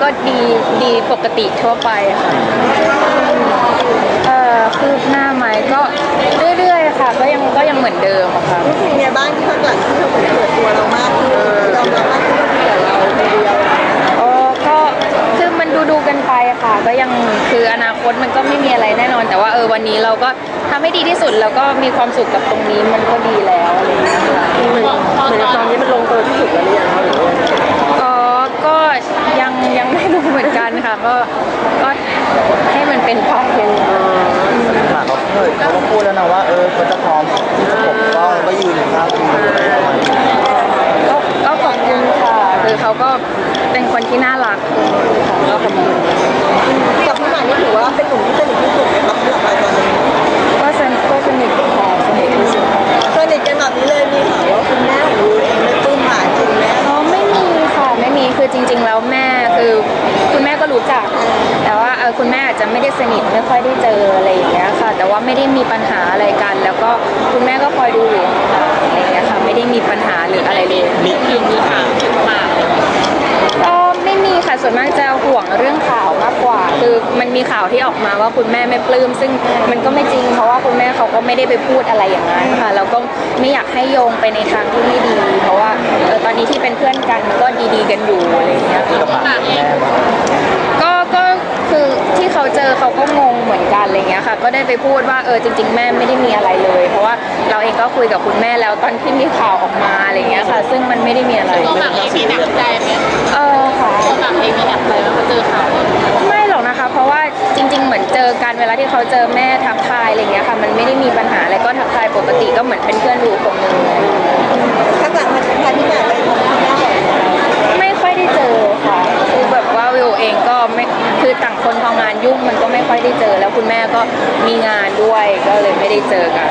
ก็ดีดีปกติทั่วไปค่ะเอ่อคืบหน้าไหมก็เรื่อยๆค่ะ ก็ยังก็ยังเหมือนเดิมอะค่ะ รู้สึกยังไงบ้างที่ข้างหลังที่เราเหมือนเปิดตัวเรามากขึ้นยอมรับมากขึ้นว่าเป็นเราคนเดียวโอ้ก็คือมันดูดูๆกันไปอะค่ะ ก็ยังคืออนาคตมันก็ไม่มีอะไรแน่นอน แต่ว่าเออวันนี้เราก็ทำให้ดีที่สุดแล้วก็มีความสุขกับตรงนี้มันก็ดีแล้วอะไรอย่างเงี้ยค่ะ กันค่ะก็ก็ให้มันเป็นไปเลยค่ะเขาเคยเขาก็พูดแล้วนะว่าเออเขาจะพร้อมที่จะปกป้องแล้วก็ยืนอยู่ข้างคุณอะไรประมาณนี้ก็ก็ขอบคุณค่ะคือเขาก็เป็นคนที่น่ารัก คุณแม่อาจจะไม่ได้สนิทไม่ค่อยได้เจออะไรอย่างเงี้ยค่ะ แต่ว่าไม่ได้มีปัญหาอะไรกัน แล้วก็คุณแม่ก็คอยดูอยู่ห่างๆอะไรอย่างเงี้ยค่ะไม่ได้มีปัญหาหรืออะไรเลยมีมีมีข่าวก็ไม่มีค่ะส่วนมากจะห่วงเรื่องข่าวมากกว่า คือมันมีข่าวที่ออกมาว่าคุณแม่ไม่ปลื้มซึ่งมันก็ไม่จริง เพราะว่าคุณแม่เขาก็ไม่ได้ไปพูดอะไรอย่างนั้นค่ะแล้วก็ไม่อยากให้โยงไปในทางที่ไม่ดี เพราะว่าเออตอนนี้ที่เป็นเพื่อนกันมันก็ดีๆกันอยู่อะไรอย่างเงี้ยกั เขาเจอเขาก็งงเหมือนกันอะไรเงี้ยค่ะ ก็ได้ไปพูดว่าเออจริง ๆ แม่ไม่ได้มีอะไรเลย เพราะว่าเราเองก็คุยกับคุณแม่แล้วตอนที่มีข่าวออกมาอะไรเงี้ยค่ะ ซึ่งมันไม่ได้มีอะไรตัวหมากเองมีหนักใจไหมเออค่ะตัวหมากเองมีหนักใจไหมพอเจอข่าวไม่หรอกนะคะ เพราะว่าจริง ๆ เหมือนเจอกันเวลาที่เขาเจอแม่ทักทายอะไรเงี้ยค่ะ มันไม่ได้มีปัญหาอะไรก็ทักทายปกติก็เหมือนเป็นเพื่อนดูคนหนึงข้างหลังมันพาพี่หมากไปทำคุณแม่บ่อยไหม ไม่ค่อยได้เจอค่ะคือแบบว่าวิวเองก็ไม่ คนทางคนพองานยุ่งมันก็ไม่ค่อยได้เจอ แล้วคุณแม่ก็มีงานด้วยก็เลยไม่ได้เจอกัน